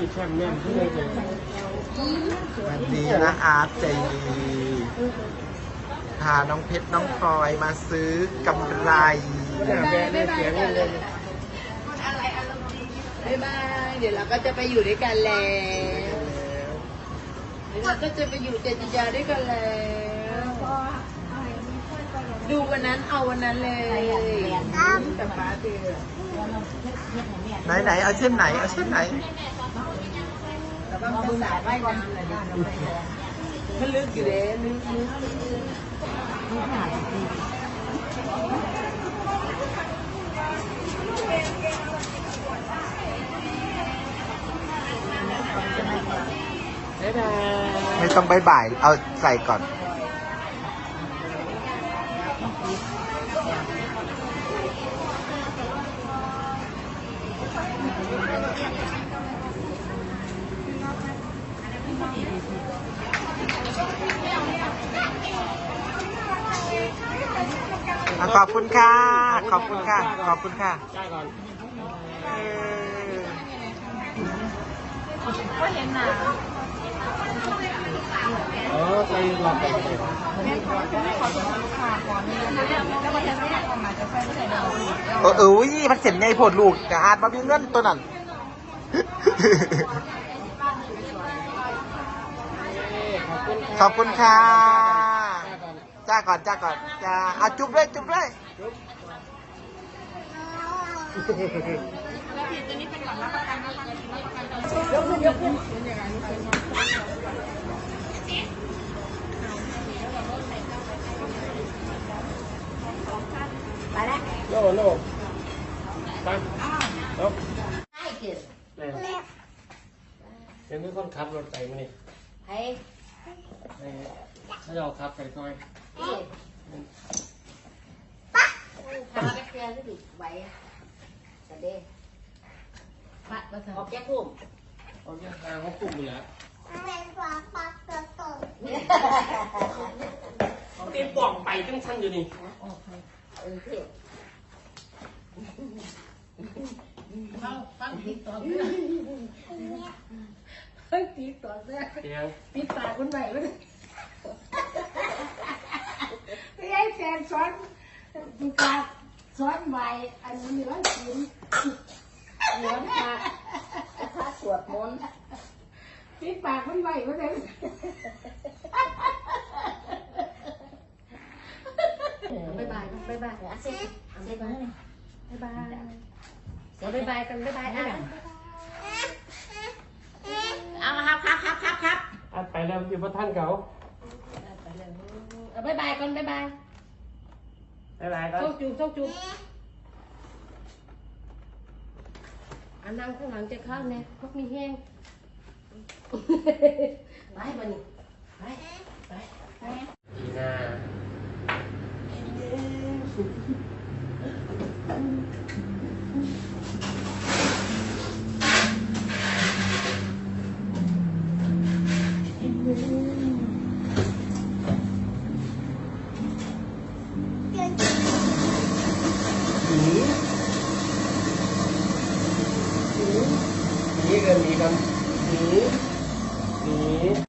วันนี้นะอาร์ตใจดีพาน้องเพชรน้องพลอยมาซื้อกำไรอย่แบะเลยเสียเลยเลยบ๊ายบายเดี๋ยวเราก็จะไปอยู่ด้วยกันแล้วเดี๋ยวเราก็จะไปอยู่เจติยาด้วยกันแล้ว ดูวันนั้นเอาวันนั้นเลยกับป้าเตือไหนไหนๆเอาเช่นไหนเอาเช่นไหนแล้วก็ภาษาว่ายน้ำอะไรมันลึกอยู่เด้ลึกลึกบ๊ายบายไม่ต้องบายบาย เอาใส่ก่อน อะขอบคุณค่ะ ขอบคุณค่ะ ขอบคุณค่ะจ้ก่อนเออเออไปหลับไปเลยเออเออยี่มันเสียนไงผลลูกกอาดมามีเงินตัวนั้น ขอบคุณขอบคุณค่ะจ้าก่อนจ้าก่อนจ้าก่อนจ้าอะจุ๊บเลยจุ๊บเลยโน่โน่ไปเอาใช่เกิดเลยเป็นเพื่อนคนขับรถไปมานี่ไอ้ เออถ้าเราขับไปค่อยปั๊บพาไปเคลียร์สิไหวจะเด้ปัดมาเถอะออกแก้พุ่มเอาเนี่ยทางเขากลุ่มอยู่แล้วตีป่องไปทั้งชั้นอยู่นี่เออพี่ฟังฟังติดต่อเพื่อนฟังติดต่ อเพื่อนเสียงปิดปากคนใหม่ก็ได้ไม่ให้แฟนสอนดูการสอนใหม่อันนี้ร้อนศีลร้อนพระพระสวดมนต์ปิดปากคนใหม่ก็ได้บ๊ายบายบ๊ายบายเอาเซ็ตเอาเซ็ตมาให้บ๊ายบายเอาบ๊ายบายกันบ๊ายบายอะ ครับครับครับครับครับอัดไปแล้วอยู่พระท่านเขาไปเลยเอาบายบายก่อนบายบายอะไรก็โชคจูบโชคจูบอันนั่งข้างหลังจะเข้าเนี่ยพวกมีแห้งไปบันนี้ไปไปไป ดีนา निगम एक एक